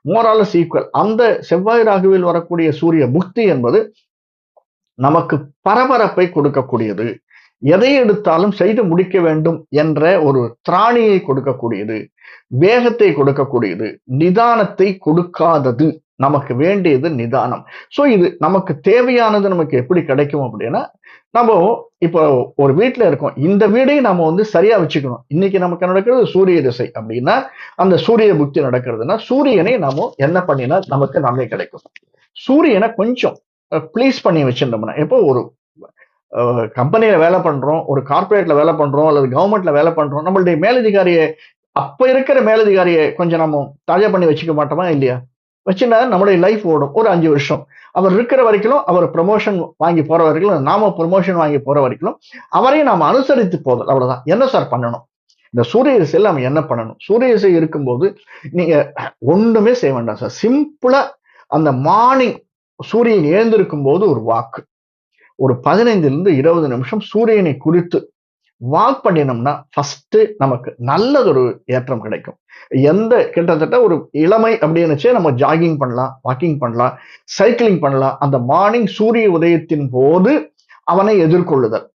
Morales equal அந்த செவ்வாய் ராகுவில் வரக்கூடிய சூரிய புக்தி என்பது நமக்கு பரபரப்பை கொடுக்கக்கூடியது. எதை எடுத்தாலும் செய்து முடிக்க வேண்டும் என்ற ஒரு திராணியை கொடுக்கக்கூடியது. வேகத்தை கொடுக்கக்கூடியது. நிதானத்தை கொடுக்காதது. நமக்கு வேண்டியது நிதானம். ஸோ இது நமக்கு தேவையானது நமக்கு எப்படி கிடைக்கும் அப்படின்னா நம்ம இப்போ ஒரு வீட்டில் இருக்கோம். இந்த வீடையும் நம்ம வந்து சரியா வச்சுக்கணும். இன்னைக்கு நமக்கு நடக்கிறது? சூரிய திசை அப்படின்னா அந்த சூரிய புக்தி நடக்கிறதுனா சூரியனை நாம என்ன பண்ணினா நமக்கு நன்மை கிடைக்கும். சூரியனை கொஞ்சம் ப்ளீஸ் பண்ணி வச்சிருந்தோம்னா இப்போ ஒரு கம்பெனியில் வேலை பண்ணுறோம் ஒரு கார்பரேட்ல வேலை பண்ணுறோம் அல்லது கவர்மெண்ட்ல வேலை பண்ணுறோம் நம்மளுடைய மேலதிகாரியை அப்போ இருக்கிற மேலதிகாரியை கொஞ்சம் நம்ம தாஜா பண்ணி வச்சுக்க மாட்டோமா இல்லையா? வச்சுன்னா நம்மளுடைய லைஃப் ஓடும். ஒரு அஞ்சு வருஷம். அவர் இருக்கிற வரைக்கும் அவர் ப்ரொமோஷன் வாங்கி போற வரைக்கும் நாம ப்ரொமோஷன் வாங்கி போற வரைக்கும் அவரையும் நாம அனுசரித்து போதும் அவ்வளவுதான். என்ன சார் பண்ணணும்? இந்த சூரிய இசையில் நம்ம என்ன பண்ணணும்? சூரிய இசை இருக்கும்போது நீங்க ஒண்ணுமே செய்ய வேண்டாம் சார் சிம்பிளா அந்த மார்னிங் சூரியன் எழுந்திருக்கும் போது ஒரு வாக்கு. ஒரு பதினைந்துல இருந்து இருபது நிமிஷம் சூரியனை குறித்து வாக் பண்ணினோம்னா ஃபர்ஸ்ட் நமக்கு நல்லதொரு ஏற்றம் கிடைக்கும். எந்த கிட்டத்தட்ட ஒரு இளமை அப்படின்னுச்சே நம்ம ஜாகிங் பண்ணலாம் வாக்கிங் பண்ணலாம் சைக்கிளிங் பண்ணலாம். அந்த மார்னிங் சூரிய உதயத்தின் போது அவனை எதிர்கொள்ளுதல்.